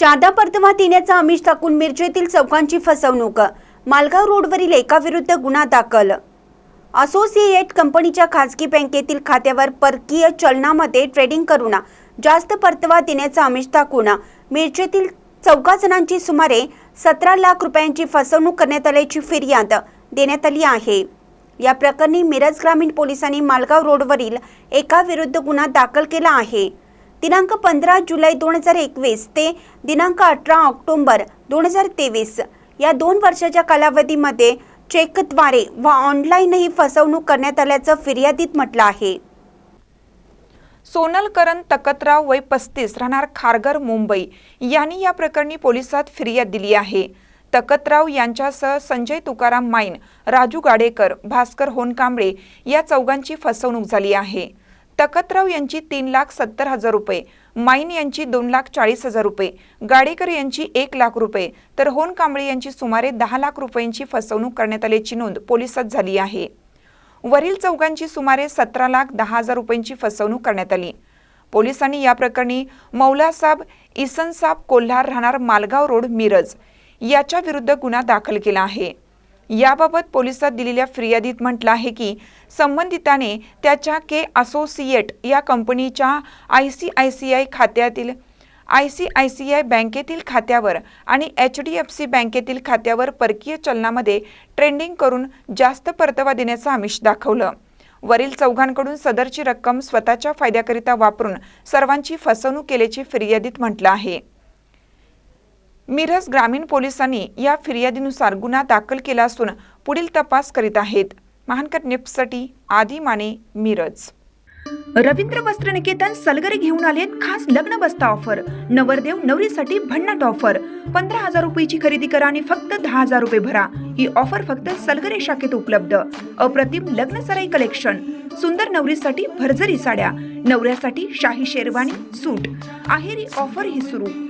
जादा परतवा देण्याचा आमिष टाकून मिरजेतील चौकांची फसवणूक. मालगाव रोडवरील एकाविरुद्ध गुन्हा दाखल. असोसिएट कंपनीच्या खाजगी बँकेतील खात्यावर परकीय चलनामध्ये ट्रेडिंग करून जास्त परतवा देण्याचा आमिष टाकून मिरजेतील चौका जणांची सुमारे सतरा लाख रुपयांची फसवणूक करण्यात आल्याची फिर्याद देण्यात आली आहे. या प्रकरणी मिरज ग्रामीण पोलिसांनी मालगाव रोडवरील एका विरुद्ध गुन्हा दाखल केला आहे. दिनांक पंधरा जुलै दोन हजार एकवीस ते दिनांक अठरा ऑक्टोबर दोन हजार तेवीस. या दोन वर्षाच्या कालावधीमध्ये चेकद्वारे व ऑनलाईनही फसवणूक करण्यात आल्याचं फिर्यादीत म्हटलं आहे. सोनल करण तकतराव वय पस्तीस राहणार खारघर मुंबई. यांनी या प्रकरणी पोलिसात फिर्याद दिली आहे. तकतराव यांच्यासह संजय तुकाराम माईन राजू गाडेकर भास्कर होनकांबळे या चौघांची फसवणूक झाली आहे. तकतराव यांची तीन लाख सत्तर हजार रुपये माईन यांची दोन लाख चाळीस हजार रुपये गाडेकर यांची एक लाख रुपये तर होनकांबळे यांची सुमारे दहा लाख रुपयांची फसवणूक करण्यात आल्याची नोंद पोलिसात झाली आहे. वरील चौघांची सुमारे सतरा लाख दहा हजार रुपयांची फसवणूक करण्यात आली. पोलिसांनी या प्रकरणी मौलासाब इसनसाब कोल्हार राहणार मालगाव रोड मिरज याच्या विरुद्ध गुन्हा दाखल केला आहे. याबाबत पोलिसात दिलेल्या फिर्यादीत म्हटलं आहे की संबंधिताने त्याच्या के असोसिएट या कंपनीच्या I C I C I खात्यातील I C I C I बँकेतील खात्यावर आणि एच डी एफ सी बँकेतील खात्यावर परकीय चलनामध्ये ट्रेंडिंग करून जास्त परतावा देण्याचं आमिष दाखवलं. वरील चौघांकडून सदरची रक्कम स्वतःच्या फायद्याकरिता वापरून सर्वांची फसवणूक केल्याची फिर्यादीत म्हटलं आहे. मिरज ग्रामीण पोलिसांनी या फिर्यादीनुसार गुन्हा दाखल केला असून पुढील तपास करीत आहेत. महानकर नेपसाठी आदी माने मिरज. रवींद्र वस्त्र निकेतन सलगरे घेऊन आलेत खास लग्न बस्ता ऑफर. नवरदेव नवरीसाठी भन्नाट ऑफर. पंधरा हजार रुपयाची खरेदी करा आणि फक्त दहा हजार रुपये भरा. ही ऑफर फक्त सलगरे शाखेत उपलब्ध. अप्रतिम लग्न सराई कलेक्शन. सुंदर नवरीसाठी भरजरी साड्या. नवऱ्यासाठी शाही शेरवानी सूट. आहेरी ऑफर ही सुरू.